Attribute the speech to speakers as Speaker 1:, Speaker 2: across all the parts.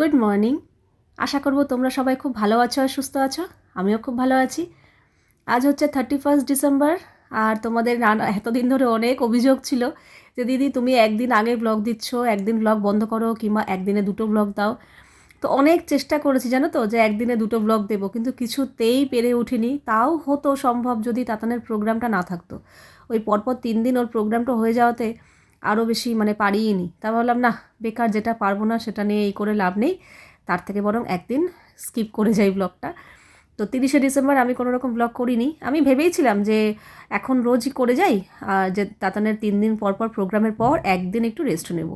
Speaker 1: Good morning আশা করব তোমরা সবাই খুব ভালো আছো আর সুস্থ আছো। আমিও খুব ভালো আছি। আজ হচ্ছে থার্টি ফার্স্ট ডিসেম্বর আর তোমাদের নানা, এতদিন ধরে অনেক অভিযোগ ছিল যে, দিদি, তুমি একদিন আগে ব্লগ দিচ্ছ, একদিন ব্লগ বন্ধ করো, কিংবা একদিনে দুটো ব্লগ দাও। তো অনেক চেষ্টা করেছি, জানো তো, যে একদিনে দুটো ব্লগ দেবো, কিন্তু কিছুতেই পেরে উঠিনি। তাও হতো সম্ভব যদি তাতানের প্রোগ্রামটা না থাকতো। ওই পরপর তিন দিন ওর প্রোগ্রামটা হয়ে যাওয়াতে আরও বেশি মানে পারিই নি। তা ভাবলাম না বেকার যেটা পারব না সেটা নিয়ে এই করে লাভ নেই। তার থেকে বরং একদিন স্কিপ করে যাই ব্লগটা। তো তিরিশে ডিসেম্বর আমি কোনো রকম ব্লগ করিনি। আমি ভেবেইছিলাম যে এখন রোজই করে যাই, আর যে তাতানের তিন দিন পর পর প্রোগ্রামের পর একদিন একটু রেস্ট নেব।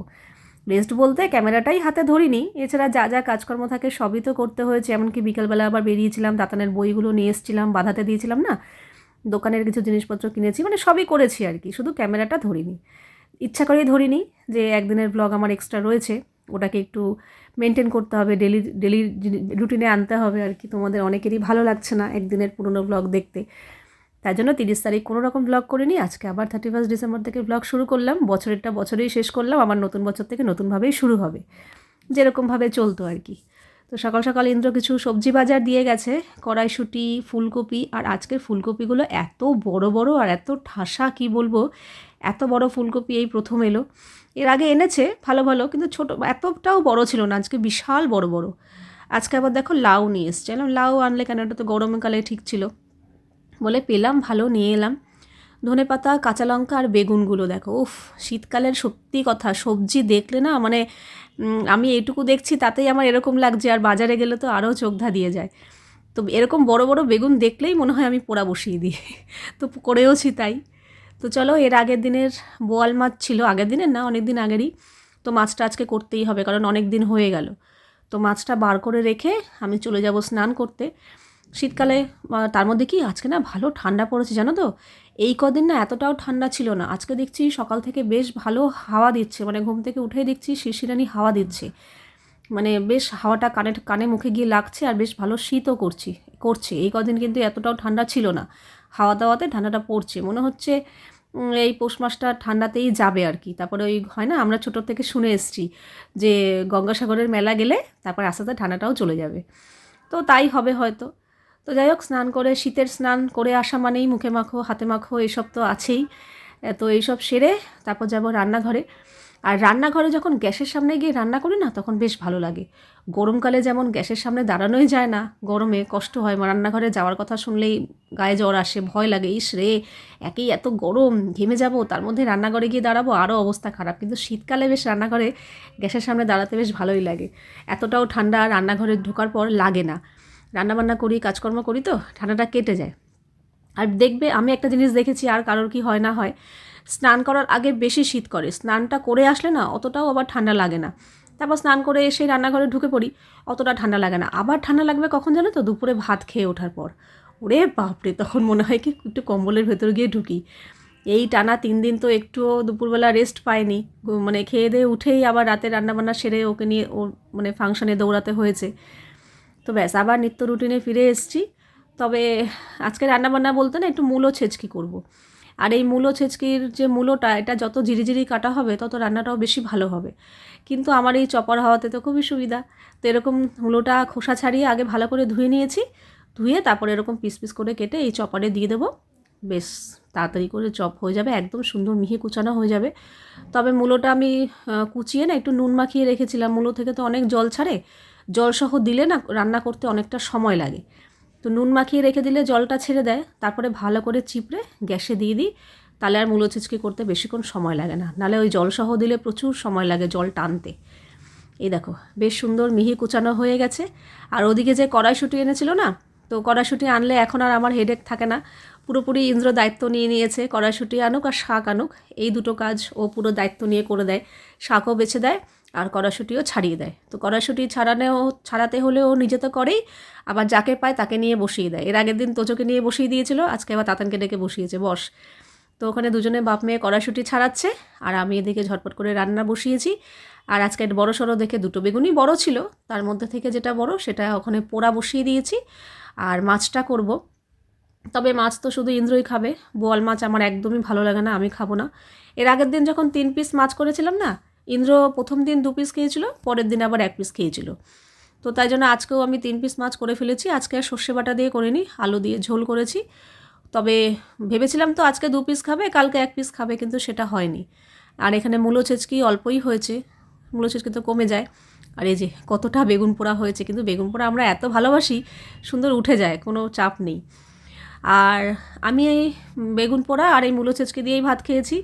Speaker 1: রেস্ট বলতে ক্যামেরাটাই হাতে ধরিনি। এছাড়া যা যা কাজকর্ম থাকে সবই তো করতে হয়েছে। এমনকি বিকেলবেলা আবার বেরিয়েছিলাম, তাতানের বইগুলো নিয়ে এসেছিলাম বাধাতে দিয়েছিলাম, না? দোকানের কিছু জিনিসপত্র কিনেছি মানে সবই করেছি আর কি। শুধু ক্যামেরাটা ধরিনি। ইচ্ছা করেই ধরি ধরিনি যে একদিনের ব্লগ আমার এক্সট্রা রয়েছে। ওটাকে একটু মেনটেন করতে হবে ডেলি ডেলি রুটিনে আনতে হবে আর কি। তোমাদের অনেকেরই ভালো লাগছে না একদিনের পুরনো ব্লগ দেখতে। তাই জন্য তিরিশ তারিখ কোনো রকম ব্লগ করিনি, আজকে আবার থার্টি ফার্স্ট ডিসেম্বর থেকে ব্লগ শুরু করলাম। বছরেরটা বছরেই শেষ করলাম আমার নতুন বছর থেকে নতুনভাবেই শুরু হবে। যেরকমভাবে চলতো আর কি। তো সকাল সকাল ইন্দ্র কিছু সবজি বাজার দিয়ে গেছে, কড়াইশুঁটি, ফুলকপি। আর আজকের ফুলকপিগুলো এত বড় বড় আর এত ঠাসা, কি বলব? এত বড় ফুলকপি এই প্রথম এলো। এর আগে এনেছে, ভালো ভালো, কিন্তু ছোট, এতটাও বড় ছিল না, আজকে বিশাল বড় বড়। আজকে আবার দেখো লাউ নিয়ে এসছে। লাউ আনলে কেন, এটা তো গরমকালে ঠিক ছিল। বলে পেলাম, ভালো, নিয়ে এলাম। ধনে পাতা, কাঁচা লঙ্কা আর বেগুনগুলো দেখো, উফ, শীতকালের সত্যি কথা, সবজি দেখলে না মানে আমি এটুকু দেখছি, তাতেই আমার এরকম লাগছে, আর বাজারে গেলে তো আরও চোখধা দিয়ে যায়। তো এরকম বড় বড় বেগুন দেখলেই মনে হয় আমি পোড়া বসিয়ে দিই। তো করেওছি তাই। তো চলো, এর আগের দিনের বোয়াল মাছ ছিল, আগের দিনের না অনেক দিন আগেরই। তো মাছটা আজকে করতেই হবে, কারণ অনেক দিন হয়ে গেল। তো মাছটা বার করে রেখে আমি চলে যাব স্নান করতে। শীতকালে তার মধ্যে কি আজকে না ভালো ঠান্ডা পড়েছে জানো তো? এই কদিন না এতটাও ঠান্ডা ছিল না। আজকে দেখছি সকাল থেকে বেশ ভালো হাওয়া দিচ্ছে মানে ঘুম থেকে উঠে দেখছি শিরশিরানি হাওয়া দিচ্ছে। মানে বেশ হাওয়াটা কানে কানে মুখে গিয়ে লাগছে আর বেশ ভালো শীতও করছি, করছে। এই কদিন কিন্তু এতটাও ঠান্ডা ছিল না। হাওয়া দাওয়াতে ঠান্ডাটা পড়ছে। মনে হচ্ছে এই পৌষ মাসটা ঠান্ডাতেই যাবে আর কি। তারপরে ওই হয় না, আমরা ছোটোর থেকে শুনে এসছি যে গঙ্গাসাগরের মেলা গেলে তারপর আস্তে আস্তে ঠান্ডাটাও চলে যাবে। তো তাই হবে হয়তো। তো যাই হোক, স্নান করে, শীতের স্নান করে আসা মানেই মুখে মাখো, হাতে মাখো, এসব তো আছেই। তো এইসব সেরে তারপর যাব রান্নাঘরে। আর রান্নাঘরে যখন গ্যাসের সামনে গিয়ে রান্না করি না, তখন বেশ ভালো লাগে। গরমকালে যেমন গ্যাসের সামনে দাঁড়ানোই যায় না, গরমে কষ্ট হয়। রান্নাঘরে যাওয়ার কথা শুনলেই গায়ে জ্বর আসে, ভয় লাগে, ইস রে, একেই এত গরম, ঘেমে যাব, তার মধ্যে রান্নাঘরে গিয়ে দাঁড়াবো আরও অবস্থা খারাপ। কিন্তু শীতকালে বেশ রান্নাঘরে গ্যাসের সামনে দাঁড়াতে বেশ ভালোই লাগে। এতটাও ঠান্ডা রান্নাঘরে ঢোকার পর লাগে না। রান্নাবান্না করি, কাজকর্ম করি তো, ঠান্ডাটা কেটে যায়। আর দেখবে, আমি একটা জিনিস দেখেছি, আর কারোর কি হয় না হয় স্নান করার আগে বেশি শীত করে। স্নানটা করে আসলে না, অতটাও আবার ঠান্ডা লাগে না। তারপর স্নান করে এসে রান্নাঘরে ঢুকে পড়ি, অতটা ঠান্ডা লাগে না। আবার ঠান্ডা লাগবে কখন জানো তো? দুপুরে ভাত খেয়ে ওঠার পর। ওরে বাপরে, তখন মনে হয় কি একটু কম্বলের ভেতর গিয়ে ঢুকি। এই টানা তিন দিন তো একটুও দুপুরবেলা রেস্ট পায়নি মানে খেয়ে দিয়ে উঠেই আবার রাতে রান্নাবান্না সেরে ওকে নিয়ে ও মানে ফাংশানে দৌড়াতে হয়েছে। তো ব্যাস, আবার নিত্য রুটিনে ফিরে এসেছি। তবে আজকে রান্নাবান্না বলতে না একটু মূলো ছেচকি করব। আর এই মূলো ছেচকির যে মূলোটা, এটা যত ঝিরিঝিরি কাটা হবে, তত রান্নাটাও বেশি ভালো হবে। কিন্তু আমার এই চপার হওয়াতে তো খুবই সুবিধা। তো এরকম মূলোটা খোসা ছাড়িয়ে আগে ভালো করে ধুয়ে নিয়েছি। ধুয়ে তারপরে এরকম পিস পিস করে কেটে এই চপারে দিয়ে দেবো। বেশ, তাড়াতাড়ি করে চপ হয়ে যাবে, একদম সুন্দর মিহি কুচানো হয়ে যাবে। তবে মূলোটা আমি কুচিয়ে না একটু নুন মাখিয়ে রেখেছিলাম। মূলো থেকে তো অনেক জল ছাড়ে। জলসহ দিলে না রান্না করতে অনেকটা সময় লাগে। নুন মাখিয়ে রেখে দিলে জলটা ছেড়ে দেয়, তারপরে ভালো করে চিপড়ে গ্যাসে দিয়ে দিই। তাহলে আর মূলো ছিচকি করতে বেশিক্ষণ সময় লাগে না। নাহলে ওই জলসহ দিলে প্রচুর সময় লাগে জল টানতে। এই দেখো, বেশ সুন্দর মিহি কুচানো হয়ে গেছে। আর ওদিকে যে কড়াইশুটি এনেছিল না, তো কড়াইশুটি আনলে এখন আর আমার হেডেক থাকে না। পুরোপুরি ইন্দ্র দায়িত্ব নিয়ে নিয়েছে, কড়াইশুটি আনুক আর শাক আনুক। এই দুটো কাজ ও পুরো দায়িত্ব নিয়ে করে দেয়। শাকও বেছে দেয়। আর কড়াশুটিও ছাড়িয়ে দেয়। তো কড়াশুটি ছাড়ানেও, ছাড়াতে হলেও নিজে তো করেই, আবার যাকে পায় তাকে নিয়ে বসিয়ে দেয়। এর আগের দিন তোজোকে নিয়ে বসিয়ে দিয়েছিল, আজকে আবার তাতানকে ডেকে বসিয়েছে, বস। তো ওখানে দুজনে বাপ মেয়ে কড়াশুটি ছাড়াচ্ছে, আর আমি এদিকে ঝটপট করে রান্না বসিয়েছি। আর আজকে বড় সড়ো দেখে দুটো বেগুনই বড় ছিল, তার মধ্যে থেকে যেটা বড় সেটা ওখানে পোড়া বসিয়ে দিয়েছি, আর মাছটা করব। তবে মাছ তো শুধু ইন্দ্রই খাবে, বোয়াল মাছ আমার একদমই ভালো লাগে না, আমি খাব না। এর আগের দিন যখন তিন পিস মাছ করেছিলাম না ইন্দ্র প্রথম দিন দু পিস খেয়েছিল, পরের দিন আবার এক পিস খেয়েছিল। তো তাই জন্য আজকেও আমি তিন পিস মাছ করে ফেলেছি। আজকে আর সর্ষে বাটা দিয়ে করিনি, আলু দিয়ে ঝোল করেছি। তবে ভেবেছিলাম তো আজকে দু পিস খাবে, কালকে এক পিস খাবে, কিন্তু সেটা হয়নি। আর এখানে মূলো ছেচকি অল্পই হয়েছে, মূলো ছেচকি তো কমে যায়। আর এই যে কতটা বেগুন পোড়া হয়েছে, কিন্তু বেগুন পোড়া আমরা এত ভালোবাসি, সুন্দর উঠে যায়, কোনো চাপ নেই। আর আমি এই বেগুন পোড়া আর এই মূলো ছেচকি দিয়েই ভাত খেয়েছি।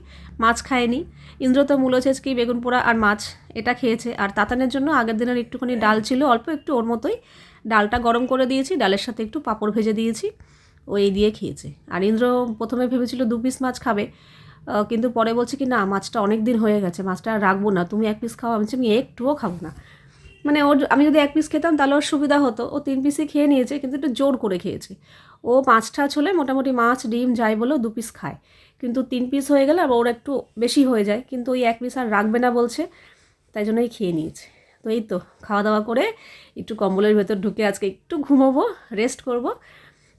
Speaker 1: মাছ খায়নি। ইন্দ্র তো মূলো ছেঁচকি বেগুন পোড়া আর মাছ এটা খেয়েছে। আর তাতানের জন্য আগের দিনের একটুখানি ডাল ছিল, অল্প একটু ওর মতোই। ডালটা গরম করে দিয়েছি, ডালের সাথে একটু পাঁপড় ভেজে দিয়েছি, ও এই দিয়ে খেয়েছে। আর ইন্দ্র প্রথমে ভেবেছিল দু পিস মাছ খাবে কিন্তু পরে বলছে কি, না, মাছটা অনেক দিন হয়ে গেছে, মাছটা রাখব না, তুমি এক পিস খাও, আমি আমি একটুও খাব না। মানে ওর আমি যদি এক পিস খেতাম, তাহলে ওর সুবিধা হতো। ও তিন পিসই খেয়ে নিয়েছে, কিন্তু একটু জোর করে খেয়েছে। ও পাঁচ টাছ হলে মোটামুটি মাছ, ডিম, যাই বলেও দু পিস খায়। কিন্তু তিন পিস হয়ে গেলে আর ওর একটু বেশি হয়ে যায়। কিন্তু ওই এক পিস আর রাখবে না বলছে, তাই জন্যই খেয়ে নিয়েছে। তো এই তো খাওয়া দাওয়া করে একটু কম্বলের ভেতর ঢুকে আজকে একটু ঘুমোবো রেস্ট করব।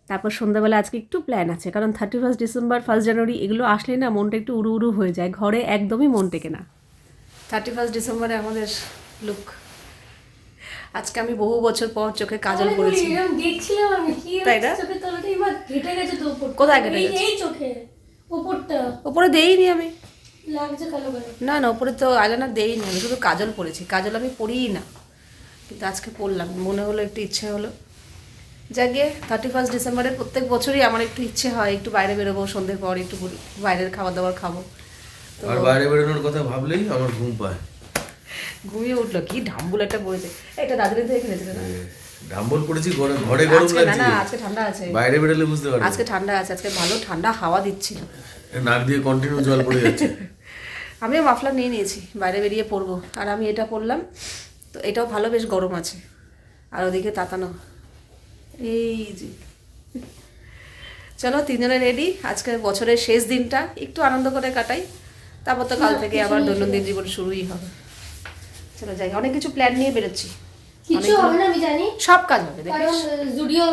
Speaker 1: তারপর সন্ধ্যাবেলা আজকে একটু প্ল্যান আছে, কারণ thirty first December first January এগুলো আসলে না মনটা একটু উড়ু উড়ু হয়ে যায়। ঘরে একদমই মন টেকে না। থার্টি ফার্স্ট ডিসেম্বরে আমাদের লুক আজকে আমি বহু বছর পর চোখে কাজল
Speaker 2: আমি
Speaker 1: করেছি
Speaker 2: দেখছিলাম আমি কি
Speaker 1: তাই না?
Speaker 2: গেছে তো।
Speaker 1: কোথায়
Speaker 2: এই-
Speaker 1: গেছে?
Speaker 2: এই চোখে উপরটা।
Speaker 1: ওপরে দেইনি আমি।
Speaker 2: লাগছে কালো কালো।
Speaker 1: না না ওপরে তো আইলাইনার দেইনি আমি শুধু কাজল পরেছি কাজল আমি পরিই না। কিন্তু আজকে পরলাম মনে হলো একটু ইচ্ছে হলো। যাকে থার্টি ফার্স্ট ডিসেম্বরে প্রত্যেক বছরই আমার একটু ইচ্ছে হয় একটু বাইরে বেরোবো সন্ধ্যের পর একটু বাইরের খাবার দাবার খাব।
Speaker 3: আর বাইরে বেরোনোর কথা ভাবলেই আমার ঘুম পায়।
Speaker 1: ঘুমিয়ে উঠল কি ঢাম্বুল একটা পড়েছে এটা দাদুরি থেকে কিনেছিল না?
Speaker 3: এ, ডাম্বল পড়েছি ঘরে ঘরে গরম লাগছে
Speaker 1: না আজকে ঠান্ডা আছে।
Speaker 3: বাইরে বেরোলে বুঝতে পারবে।
Speaker 1: আজকে ঠান্ডা আছে আজকে ভালো ঠান্ডা হাওয়া দিচ্ছিল
Speaker 3: নাক দিয়ে কন্টিনিউ জল পড়ে যাচ্ছে।
Speaker 1: আমিও মাফলার নিয়ে নিয়েছি বাইরে বেরিয়ে পরবো আর আমি এটা পরলাম তো এটাও ভালো বেশ গরম আছে। আর ওদিকে তাতানো। এই যে। চলো তিনজনে রেডি আজকে বছরের শেষ দিনটা একটু আনন্দ করে কাটাই। তারপর তো কাল থেকে আবার দৈনন্দিন জীবন শুরুই হবে। চলো যাই। অনেক কিছু প্ল্যান নিয়ে বেরোচ্ছি।
Speaker 2: কিছু হবে না আমি জানি।
Speaker 1: সব কাজ হবে
Speaker 2: কারণ জুডিও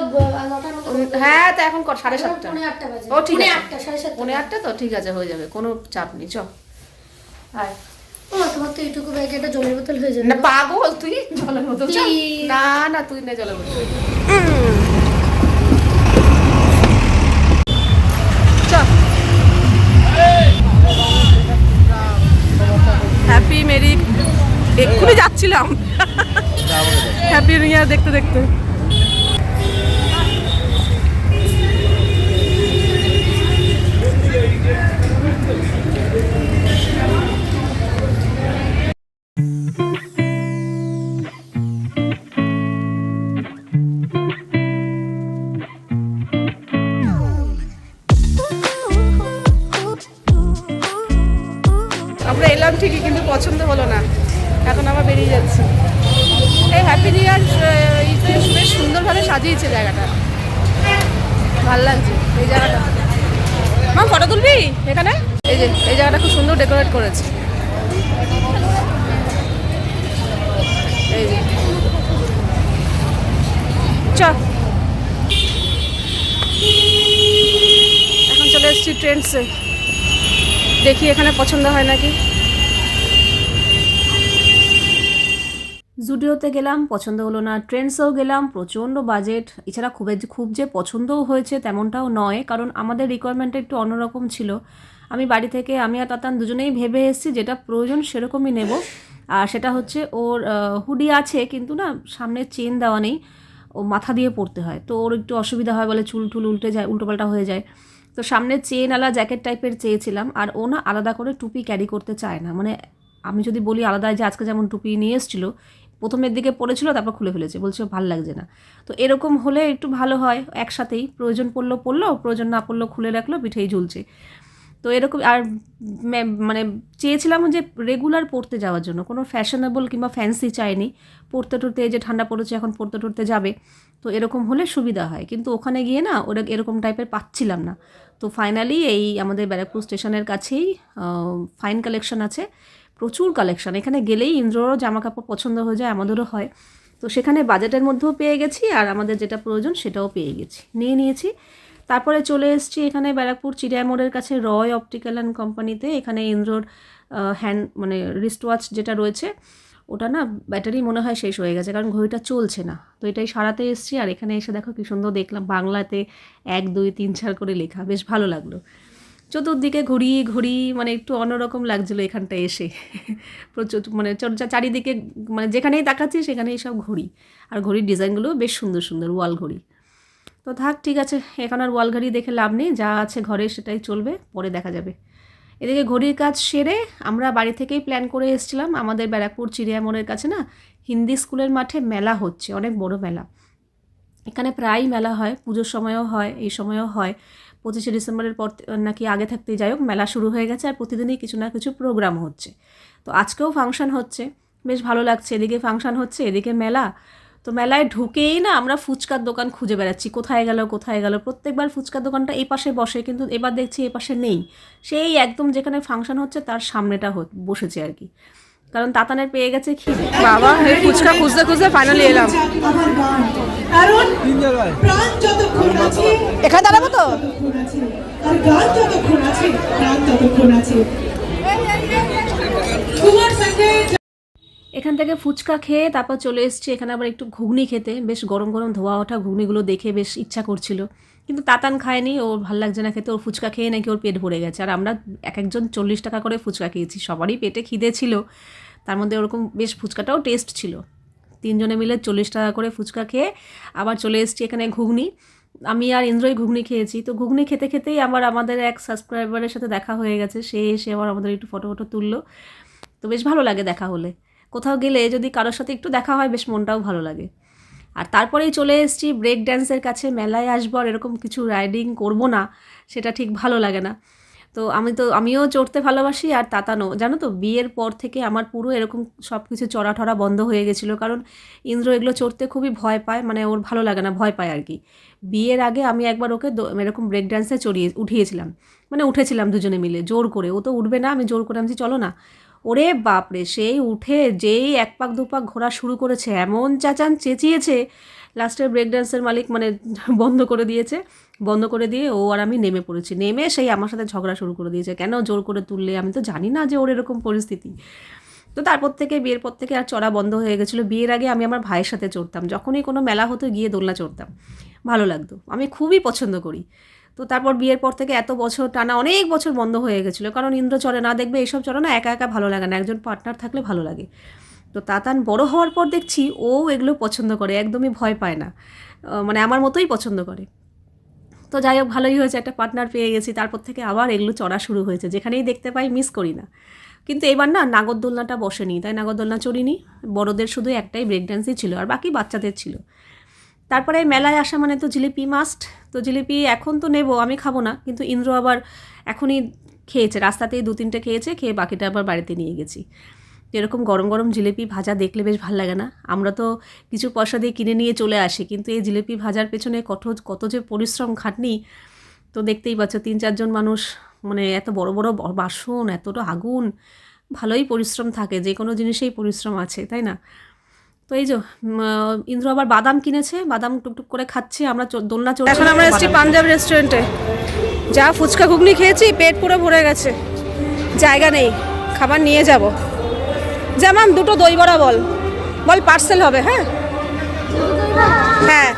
Speaker 1: হ্যাঁ তা এখন কর সাড়ে সাতটা।
Speaker 2: পৌনে আটটা বাজে।
Speaker 1: ও ঠিক আছে।
Speaker 2: আটটা সাড়ে সাতটা।
Speaker 1: পৌনে আটটা তো ঠিক আছে হয়ে যাবে কোনো চাপ নেই চ। আয়।
Speaker 2: ও তোমার তো এইটুকু ব্যাগে একটা জলের বোতল হয়ে যাবে।
Speaker 1: না পাগল তুই জলের মতো না না তুই না জলের মতো এক্ষুনি যাচ্ছিলাম হ্যাপি নিউ ইয়ার দেখতে সাজিয়েছে জায়গাটা। ভালো লাগছে এই জায়গাটা। মা ফটো তুলবি এখানে? এই যে, এই জায়গাটা খুব সুন্দর ডেকোরেট করেছে। এই যে। চ। এখন চলে এসেছি ট্রেন্ডসে দেখি এখানে পছন্দ হয় নাকি। জুডিওতে গেলাম, পছন্দ হলো না, ট্রেন্ডসেও গেলাম, প্রচণ্ড বাজেট। এছাড়া খুব খুব যে পছন্দও হয়েছে তেমনটাও নয়, কারণ আমাদের রিকোয়ারমেন্টটা একটু অন্যরকম ছিল। আমি বাড়ি থেকে, আমি আর তাতান দুজনেই ভেবে এসেছি যেটা প্রয়োজন সেরকমই নেব। আর সেটা হচ্ছে ওর হুডি আছে, কিন্তু না সামনে চেন দেওয়া নেই, ও মাথা দিয়ে পড়তে হয়। তো ওর একটু অসুবিধা হয় বলে চুল টুল উল্টে যায়, উল্টোপাল্টা হয়ে যায়। তো সামনে চেন আলা জ্যাকেট টাইপের চেয়েছিলাম, আর ও না আলাদা করে টুপি ক্যারি করতে চায় না। মানে আমি যদি বলি আলাদা যে আজকে যেমন টুপি নিয়ে এসেছিল প্রথমের দিকে পড়েছিল, তারপর খুলে ফেলেছে। বলছে, ভালো লাগছে না। তো এরকম হলে একটু ভালো হয়, একসাথেই। প্রয়োজন পড়ল পড়ল, প্রয়োজন না পড়ল খুলে রাখল, পিঠেই ঝুলছে। তো এরকম, আর মানে চেয়েছিলাম যে রেগুলার পড়তে যাওয়ার জন্য। কোনো ফ্যাশনেবল কিংবা ফ্যান্সি চাইনি পড়তে টড়তে যে ঠান্ডা পড়েছে, এখন পড়তে টড়তে যাবে। তো এরকম হলে সুবিধা হয়। কিন্তু ওখানে গিয়ে না, ওরা এরকম টাইপের পাচ্ছিলাম না। তো ফাইনালি এই আমাদের ব্যারাকপুর স্টেশনের কাছেই ফাইন কালেকশন আছে। প্রচুর কালেকশন এখানে গেলেই ইন্দ্ররও জামা কাপড় পছন্দ হয়ে যায়, আমাদেরও হয়। তো সেখানে বাজেটের মধ্যেও পেয়ে গেছি, আর আমাদের যেটা প্রয়োজন সেটাও পেয়ে গেছি। নিয়ে নিয়েছি। তারপরে চলে এসেছি এখানে ব্যারাকপুর চিড়িয়া মোড়ের কাছে রয় অপটিক্যাল অ্যান্ড কোম্পানিতে। এখানে ইন্দ্রর হ্যান্ড মানে রিস্ট ওয়াচ যেটা রয়েছে, ওটা না ব্যাটারি মনে হয় শেষ হয়ে গেছে, কারণ ঘড়িটা চলছে না। তো এটাই সারাতে এসেছি, আর এখানে এসে দেখো কি সুন্দর দেখলাম। বাংলাতে এক, দুই, তিন, চার করে লেখা। বেশ ভালো লাগল। চতুর্দিকে ঘুরি ঘুরি মানে একটু অন্যরকম লাগছিল এখানটা এসে। প্রচুর মানে চারিদিকে মানে যেখানেই তাকাচ্ছি সেখানেই সব ঘড়ি। আর ঘড়ির ডিজাইনগুলো বেশ সুন্দর সুন্দর ওয়াল ঘড়ি। তো থাক, ঠিক আছে, এখন আর ওয়াল ঘড়ি দেখে লাভ নেই, যা আছে ঘরে সেটাই চলবে, পরে দেখা যাবে। এদিকে ঘড়ির কাজ সেরে আমরা বাড়ি থেকেই প্ল্যান করে এসেছিলাম, আমাদের ব্যারাকপুর চিড়িয়ামোড়ের কাছে না, হিন্দি স্কুলের মাঠে মেলা হচ্ছে, অনেক বড় মেলা। এখানে প্রায় মেলা হয়, পুজোর সময়ও হয়, এই সময়ও হয়। পঁচিশে ডিসেম্বরের পর নাকি আগে থাকতেই যাই হোক, মেলা শুরু হয়ে গেছে আর প্রতিদিনই কিছু না কিছু প্রোগ্রাম হচ্ছে। তো আজকেও ফাংশন হচ্ছে। বেশ ভালো লাগছে। এদিকে ফাংশন হচ্ছে, এদিকে মেলা। তো মেলায় ঢুকেই না আমরা ফুচকার দোকান খুঁজে বেড়াচ্ছি। কোথায় গেল কোথায় গেল? প্রত্যেকবার ফুচকার দোকানটা এই পাশে বসে, কিন্তু এবার দেখছি এ পাশে নেই। সেই একদম যেখানে ফাংশন হচ্ছে, তার সামনেটা বসেছে আর কি। কারণ তাতানের পেয়ে গেছে খিদে।
Speaker 4: বাবা এই ফুচকা খুঁজতে খুঁজতে ফাইনালি এলাম। এখানে দাঁড়াবো তো?
Speaker 1: এখান থেকে ফুচকা খেয়ে তারপর চলে এসেছি। এখানে আবার একটু ঘুগনি খেতে। বেশ গরম গরম ধোয়া ওঠা ঘুগনিগুলো দেখে বেশ ইচ্ছা করছিল। কিন্তু তাতান খায়নি, ওর ভালো লাগছে না খেতে, ওর ফুচকা খেয়ে নাকি ওর পেট ভরে গেছে। আর আমরা এক একজন চল্লিশ টাকা করে ফুচকা খেয়েছি, সবারই পেটে খিদে ছিল। তার মধ্যে ওরকম বেশ ফুচকাটাও টেস্ট ছিল। তিনজনে মিলে চল্লিশ টাকা করে ফুচকা খেয়ে আবার চলে এসেছি এখানে ঘুগনি। আমি আর ইন্দ্রই ঘুগনি খেয়েছি। তো ঘুগনি খেতে খেতেই আবার আমাদের এক সাবস্ক্রাইবারের সাথে দেখা হয়ে গেছে। সে এসে আবার আমাদের একটু ফটো ফটো তুললো। তো বেশ ভালো লাগে দেখা হলে। কোথাও গেলে যদি কারোর সাথে একটু দেখা হয়, বেশ মনটাও ভালো লাগে। আর তারপরেই চলে এসেছি ব্রেক ড্যান্সের কাছে, মেলায় আসব আর এরকম কিছু রাইডিং করব না, সেটা ঠিক ভালো লাগে না। তো আমি তো, আমিও চড়তে ভালোবাসি আর তাতানো জানো তো, বিয়ের পর থেকে আমার পুরো এরকম সব কিছু চড়া ঠরা বন্ধ হয়ে গেছিল। কারণ ইন্দ্র এগুলো চড়তে খুবই ভয় পায় মানে ওর ভালো লাগে না, ভয় পায় আর কি। বিয়ের আগে আমি একবার ওকে এরকম ব্রেক ড্যান্সে চড়িয়ে, উঠিয়েছিলাম। মানে উঠেছিলাম দুজনে মিলে, জোর করে, ও তো উঠবে না, আমি জোর করে আমি চলো না। ওরে বাপরে, সেই উঠে যেই এক পাক দু পাক ঘোরা শুরু করেছে, এমন চাচান চেঁচিয়েছে লাস্টে ব্রেক ড্যান্সের মালিক মানে বন্ধ করে দিয়েছে, বন্ধ করে দিয়ে ও আর আমি নেমে পড়েছি। নেমে সেই আমার সাথে ঝগড়া শুরু করে দিয়েছে, কেন জোর করে তুললে? আমি তো জানি না যে ওর এরকম পরিস্থিতি। তো তারপর থেকে, বিয়ের পর থেকে আর চড়া বন্ধ হয়ে গেছিল। বিয়ের আগে আমি আমার ভাইয়ের সাথে চড়তাম, যখনই কোনো মেলা হতো গিয়ে দোলনা চড়তাম। ভালো লাগতো, আমি খুবই পছন্দ করি। তো তারপর বিয়ের পর থেকে এত বছর, টানা অনেক বছর বন্ধ হয়ে গেছিল। কারণ ইন্দ্র চলে না দেখবে এইসব চলে না, একা একা ভালো লাগে না। একজন পার্টনার থাকলে ভালো লাগে। তো তাতান বড় হওয়ার পর দেখছি ও এগুলো পছন্দ করে, একদমই ভয় পায় না। মানে আমার মতোই পছন্দ করে। তো যাই হোক, ভালোই হয়েছে। একটা পার্টনার পেয়ে গেছি। তারপর থেকে আবার এগুলো চড়া শুরু হয়েছে। যেখানেই দেখতে পাই মিস করি না। কিন্তু এবার না নাগরদোলনাটা বসেনি। তাই নাগরদোলনা চড়িনি। বড়দের শুধু একটাই ব্রেক ছিল আর বাকি বাচ্চাদের ছিল। তারপরে মেলায় আসা মানে তো জিলিপি মাস্ট তো জিলিপি এখন তো নেব, আমি খাব না। কিন্তু ইন্দ্র আবার এখনই খেয়েছে, রাস্তাতেই দু তিনটে খেয়েছে, খেয়ে বাকিটা আবার বাড়িতে নিয়ে গেছি। এরকম গরম গরম জিলিপি ভাজা দেখলে বেশ ভালো লাগে না। আমরা তো কিছু পয়সা দিয়ে কিনে নিয়ে চলে আসি, কিন্তু এই জিলিপি ভাজার পেছনে কত কত যে পরিশ্রম খাটনি, তো দেখতেই পাচ্ছ তিন চারজন মানুষ মানে এত বড় বড় বাসন, এতটা আগুন, ভালোই পরিশ্রম থাকে, যে কোনো জিনিসেই পরিশ্রম আছে, তাই না? তো এই যে ইন্দ্র আবার বাদাম কিনেছে, বাদাম টুকটুক করে খাচ্ছে, আমরা দোলনা চড়ছি
Speaker 4: এখন আমরা এসেছি পাঞ্জাব রেস্টুরেন্টে যা ফুচকা ঘুগনি খেয়েছি, পেট পুরো ভরে গেছে। জায়গা নেই, খাবার নিয়ে যাব। যেমন দুটো দই বড়া বল। বল পার্সেল হবে হ্যাঁ? হ্যাঁ।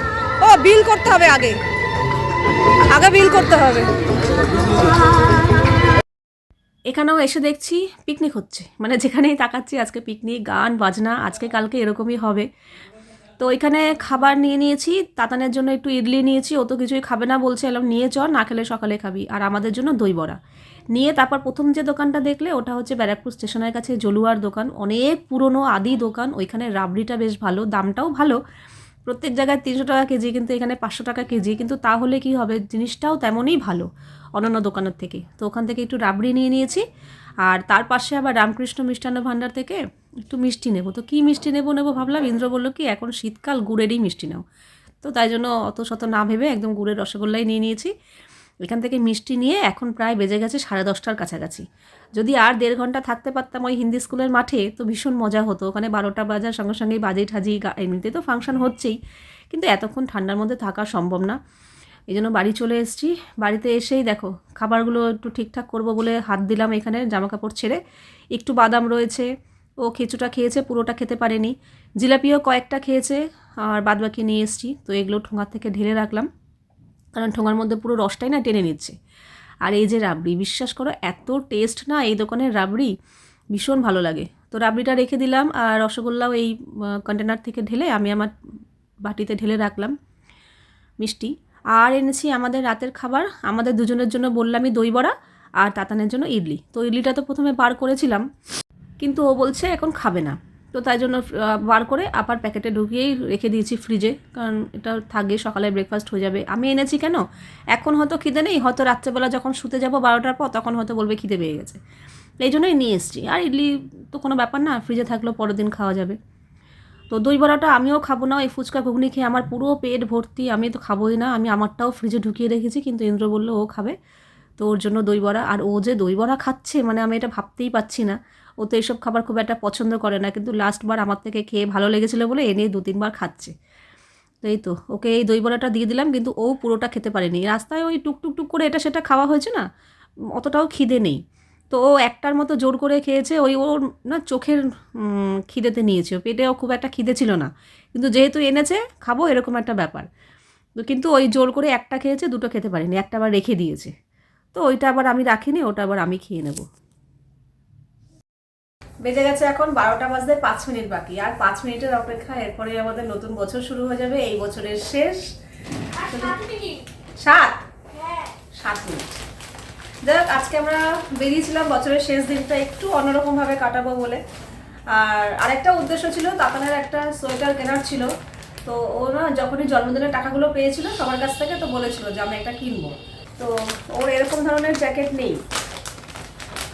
Speaker 4: ও বিল করতে হবে আগে। আগে বিল করতে হবে।
Speaker 1: এখানেও এসে দেখছি পিকনিক হচ্ছে। মানে যেখানেই তাকাচ্ছি আজকে পিকনিক গান, বাজনা, আজকে কালকে এরকমই হবে। তো এখানে খাবার নিয়ে নিয়েছি, তাতানের জন্য একটু ইডলি নিয়েছি, ও তো কিছুই খাবে না বলছে, এলাম, নিয়ে চ, না খেলে সকালে খাবি। আর আমাদের জন্য দই বড়া। নিয়ে তারপর প্রথম যে দোকানটা দেখলে, ওটা হচ্ছে ব্যারাকপুর স্টেশনের কাছে জলুয়ার দোকান। অনেক পুরনো আদি দোকান, ওইখানে রাবড়িটা বেশ ভালো, দামটাও ভালো। প্রত্যেক জায়গায় তিনশো টাকা কেজি, কিন্তু এখানে পাঁচশো টাকা কেজি। কিন্তু তাহলে কি হবে? জিনিসটাও তেমনই ভালো। অন্যান্য দোকানের থেকে। তো ওখান থেকে একটু রাবড়ি নিয়ে নিয়েছি। আর তার পাশে আবার রামকৃষ্ণ মিষ্টান্ন ভাণ্ডার থেকে একটু মিষ্টি নেব। তো কী মিষ্টি নেব নেব ভাবলাম, ইন্দ্র বলল কি, এখন শীতকাল, গুড়েরই মিষ্টি নাও। তো তাই জন্য অত শত না ভেবে একদম গুড়ের রসগোল্লাই নিয়ে নিয়েছি। এখান থেকে মিষ্টি নিয়ে এখন প্রায় বেজে গেছে সাড়ে দশটার কাছাকাছি। যদি আর দেড় ঘণ্টা থাকতে পারতাম ওই হিন্দি স্কুলের মাঠে, তো ভীষণ মজা হতো। ওখানে বারোটা বাজার, সঙ্গে সঙ্গেই বাজি ঠাজি এমনিতে তো ফাংশন হচ্ছেই। কিন্তু এতক্ষণ ঠান্ডার মধ্যে থাকা সম্ভব না। এই জন্য বাড়ি চলে এসেছি। বাড়িতে এসেই দেখো, খাবারগুলো একটু ঠিকঠাক করব বলে হাত দিলাম এখানে জামা কাপড় ছেড়ে। একটু বাদাম রয়েছে, ও খিচুটা খেয়েছে, পুরোটা খেতে পারেনি। জিলাপিও কয়েকটা খেয়েছে, আর বাদবাকি নিয়ে এসেছি। তো এগুলো ঠোঙার থেকে ঢেলে রাখলাম, কারণ ঠোঙার মধ্যে পুরো রসটাই না টেনে নিচ্ছে। আর এই যে রাবড়ি, বিশ্বাস করো, এত টেস্ট না এই দোকানের রাবড়ি, ভীষণ ভালো লাগে। তো রাবড়িটা রেখে দিলাম, আর রসগোল্লাও এই কন্টেনার থেকে ঢেলে আমি আমার বাটিতে ঢেলে রাখলাম। মিষ্টি। আর এনেছি আমাদের রাতের খাবার। আমাদের দুজনের জন্য বললামই দই বড়া আর তাতানের জন্য ইডলি। তো ইডলিটা তো প্রথমে বার করেছিলাম, কিন্তু ও বলছে এখন খাবে না। তো তাই জন্য বার করে আবার প্যাকেটে ঢুকিয়েই রেখে দিয়েছি ফ্রিজে কারণ এটা থাকবে সকালে ব্রেকফাস্ট হয়ে যাবে। আমি এনেছি কেন? এখন হয়তো খিদে নেই, হয়তো রাত্রেবেলা যখন শুতে যাব বারোটার পর, তখন হয়তো বলবে খিদে পেয়ে গেছে। এই জন্যই নিয়ে এসেছি। আর ইডলি তো কোনো ব্যাপার না ফ্রিজে থাকলেও পরের দিন খাওয়া যাবে। তো দই বড়াটা আমিও খাব না এই ফুচকা ঘুগনি খেয়ে আমার পুরো পেট ভর্তি, আমি তো খাবোই না, আমি আমারটাও ফ্রিজে ঢুকিয়ে রেখেছি, কিন্তু ইন্দ্র বলল ও খাবে। তো ওর জন্য দই বড়া, আর ও যে দই বড়া খাচ্ছে মানে আমি এটা ভাবতেই পাচ্ছি না। ও তো এইসব খাবার খুব একটা পছন্দ করে না, কিন্তু লাস্টবার আমার থেকে খেয়ে ভালো লেগেছিলো বলে এনে দু তিনবার খাচ্ছে। তো এই তো, ওকে এই দই বড়াটা দিয়ে দিলাম, কিন্তু ও পুরোটা খেতে পারেনি। রাস্তায় ওই টুক টুক টুক করে এটা সেটা খাওয়া হয়েছে না অতটাও খিদে নেই। তো ও একটার মতো জোর করে খেয়েছে ওই ওর না চোখের খিদেতে নিয়েছে। ও পেটেও খুব একটা খিদে ছিল না। কিন্তু যেহেতু এনেছে খাব এরকম একটা ব্যাপার। তো কিন্তু ওই জোর করে একটা খেয়েছে দুটো খেতে পারেনি। একটা আবার রেখে দিয়েছে। তো ওইটা আবার আমি রাখিনি ওটা আবার আমি খেয়ে নেব। বেজে গেছে এখন বারোটা বাজতে পাঁচ মিনিট বাকি। আর পাঁচ মিনিটের অপেক্ষা এরপরে আমাদের নতুন বছর শুরু হয়ে যাবে এই বছরের শেষ। সাত সাত মিনিট। যাই আজকে আমরা বেরিয়েছিলাম, বছরের শেষ দিনটা একটু অন্যরকমভাবে কাটাবো বলে। আর আরেকটা উদ্দেশ্য ছিল, তাতানের একটা সোয়েটার কেনার ছিল। তো ও না যখনই জন্মদিনের টাকাগুলো পেয়েছিল, সবার কাছ থেকে তো বলেছিল যে আমি একটা কিনবো। তো ওর এরকম ধরনের জ্যাকেট নেই।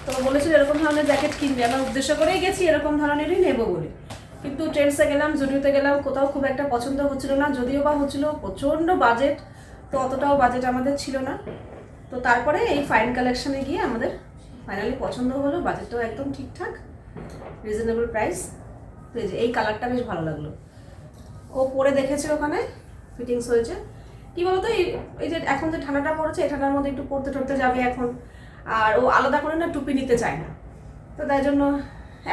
Speaker 1: তো বলেছিল, এরকম ধরনের জ্যাকেট কিনবে। আমরা উদ্দেশ্য করেই গেছি, এরকম ধরনেরই নেব বলে। কিন্তু ট্রেন্ডসে গেলাম, জুডিওতে গেলাম, কোথাও খুব একটা পছন্দ হচ্ছিল না। যদিও বা হচ্ছিল প্রচণ্ড বাজেট, তো অতটাও বাজেট আমাদের ছিল না। তো তারপরে এই ফাইন কালেকশনে গিয়ে আমাদের ফাইনালি পছন্দ হলো বাজেটটাও একদম ঠিকঠাক রিজনেবল প্রাইস তো এই যে, এই কালারটা বেশ ভালো লাগল। ও পরে দেখেছে ওখানে ফিটিংস হয়েছে। কি বলতো, এই যে এখন যে ঠান্ডাটা পড়েছে, এই ঠান্ডার মধ্যে একটু পড়তে টরতে যাবে এখন। আর ও আলাদা করে না টুপি নিতে চায় না। তো তাই জন্য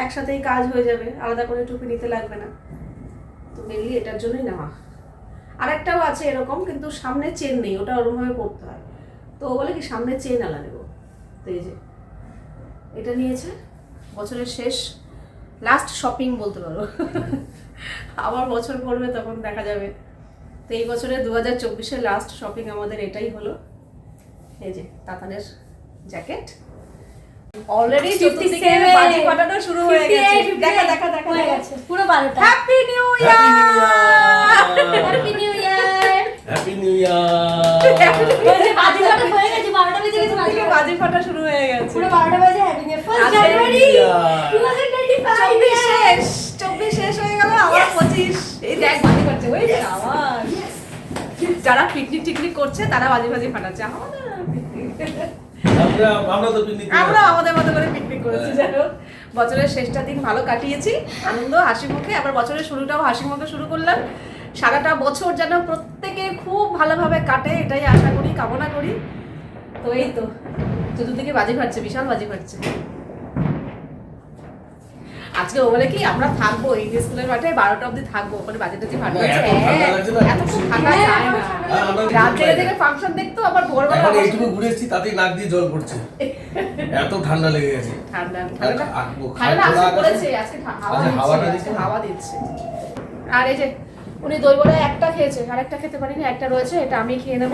Speaker 1: একসাথেই কাজ হয়ে যাবে, আলাদা করে টুপি নিতে লাগবে না। তো মেনলি এটার জন্যই নেওয়া। আরেকটাও আছে এরকম, কিন্তু সামনে চেন নেই, ওটা ওরকমভাবে পড়তে হয়। তো ও বলে কি সামনে চেন আলা নেব। তো এই যে এটা নিয়েছে বছরের শেষ লাস্ট শপিং বলতে পারো। আবার বছর পড়বে তখন দেখা যাবে। তো এই বছরে দু হাজার চব্বিশের লাস্ট শপিং আমাদের এটাই হলো। এই যে তাতানের জ্যাকেট অলরেডি চতুর্দিকে
Speaker 2: 57
Speaker 1: বাজি ফাটানো শুরু হয়ে গেছে। দেখা দেখা দেখা
Speaker 2: হয়ে গেছে পুরো বারোটা।
Speaker 1: Happy new year
Speaker 2: happy new year
Speaker 3: happy new year
Speaker 2: বাজি ফাটা হয়ে গেছে বারোটা বেজে গেছে বাজি ফাটা।
Speaker 1: শুরু হয়ে গেছে।
Speaker 2: পুরো বারোটা বাজে happy new first January
Speaker 3: New Year।
Speaker 2: Two thousand twenty
Speaker 1: চব্বিশ শেষ চব্বিশ শেষ হয়ে গেল আবার পঁচিশ। এই দেখ বাজি ফাটছে ওই যারা পিকনিক টিকনিক করছে তারা বাজি বাজি ফাটাচ্ছে। আমাদের
Speaker 3: আমরা আমরা তো পিকনিক
Speaker 1: আমরা আমাদের মতো করে পিকনিক করেছি যেন বছরের শেষটা দিন ভালো কাটিয়েছি আনন্দ হাসি মুখে। আবার বছরের শুরুটাও হাসি মুখে শুরু করলাম। সারাটা বছর যেন প্রত্যেকে খুব ভালোভাবে কাটে এটাই আশা করি কামনা করি। তো এই তো চতুর্দিকে বাজি ফাটছে বিশাল বাজি ফাটছে। আজকে ও বলে কি আমরা থাকব এই স্কুলের মাঠে বারোটা অবধি থাকব ওখানে বাজে টাজি ফাটবে? এতক্ষণ থাকা যায় না। রাত জেগে থেকে ফাংশন দেখতো আবার ভোরবেলা
Speaker 3: এইটুকু ঘুরে এসেছি তাতেই নাক দিয়ে জল পড়ছে। এত ঠান্ডা লেগে গেছে।
Speaker 1: ঠান্ডা ঠান্ডা আজকে পড়েছে আজকে হাওয়া
Speaker 3: আচ্ছা, হাওয়াটা দিচ্ছে
Speaker 1: হাওয়া দিচ্ছে। আর এই যে উনি দই বড়া একটা খেয়েছে আর একটা খেতে পারিনি একটা রয়েছে এটা আমি খেয়ে নেব।